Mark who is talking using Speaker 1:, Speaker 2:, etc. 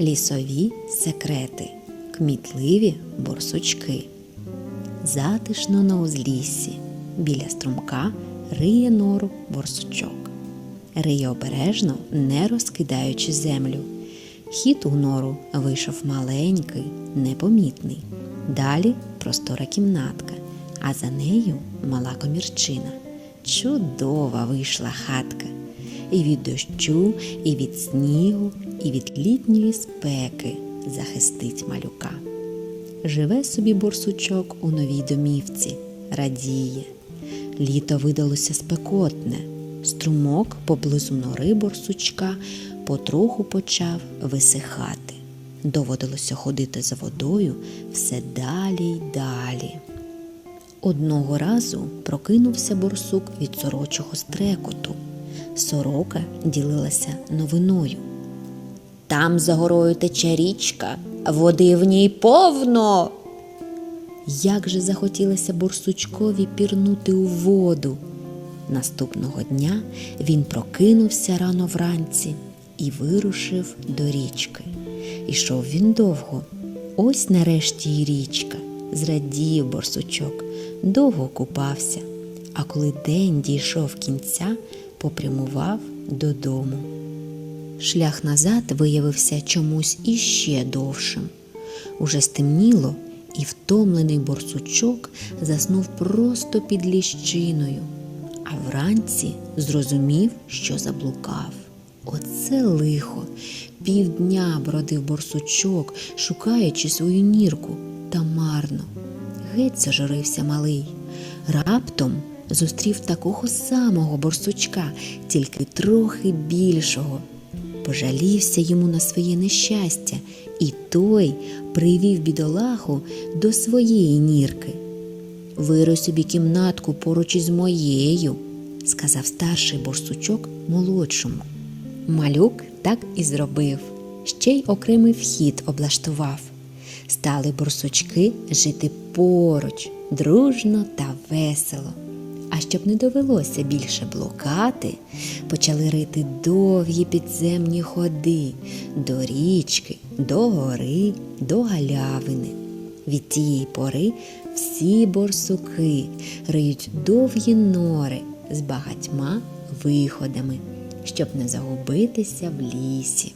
Speaker 1: Лісові секрети, кмітливі борсучки. Затишно на узліссі, біля струмка риє нору борсучок. Риє обережно, не розкидаючи землю. Хід у нору вийшов маленький, непомітний. Далі простора кімнатка, а за нею мала комірчина. Чудова вийшла хатка. І від дощу, і від снігу, і від літньої спеки захистить малюка. Живе собі борсучок у новій домівці, радіє. Літо видалося спекотне. Струмок поблизу нори борсучка потроху почав висихати. Доводилося ходити за водою все далі й далі. Одного разу прокинувся борсук від сорочого стрекоту. Сорока ділилася новиною. Там за горою тече річка, води в ній повно. Як же захотілося борсучкові пірнути у воду. Наступного дня він прокинувся рано вранці і вирушив до річки. Ішов він довго. Ось нарешті й річка. Зрадів борсучок, довго купався, а коли день дійшов кінця, попрямував додому. Шлях назад виявився чомусь іще довшим. Уже стемніло, і втомлений борсучок заснув просто під ліщиною, а вранці зрозумів, що заблукав. Оце лихо. Півдня бродив борсучок, шукаючи свою нірку, та марно. Геть зажурився малий. Раптом зустрів такого самого борсучка, тільки трохи більшого. Пожалівся йому на своє нещастя, і той привів бідолаху до своєї нірки. Вирой собі кімнатку поруч із моєю, сказав старший борсучок молодшому. Малюк так і зробив, ще й окремий вхід облаштував. Стали борсучки жити поруч, дружно та весело. А щоб не довелося більше блукати, почали рити довгі підземні ходи до річки, до гори, до галявини. Від тієї пори всі борсуки риють довгі нори з багатьма виходами, щоб не загубитися в лісі.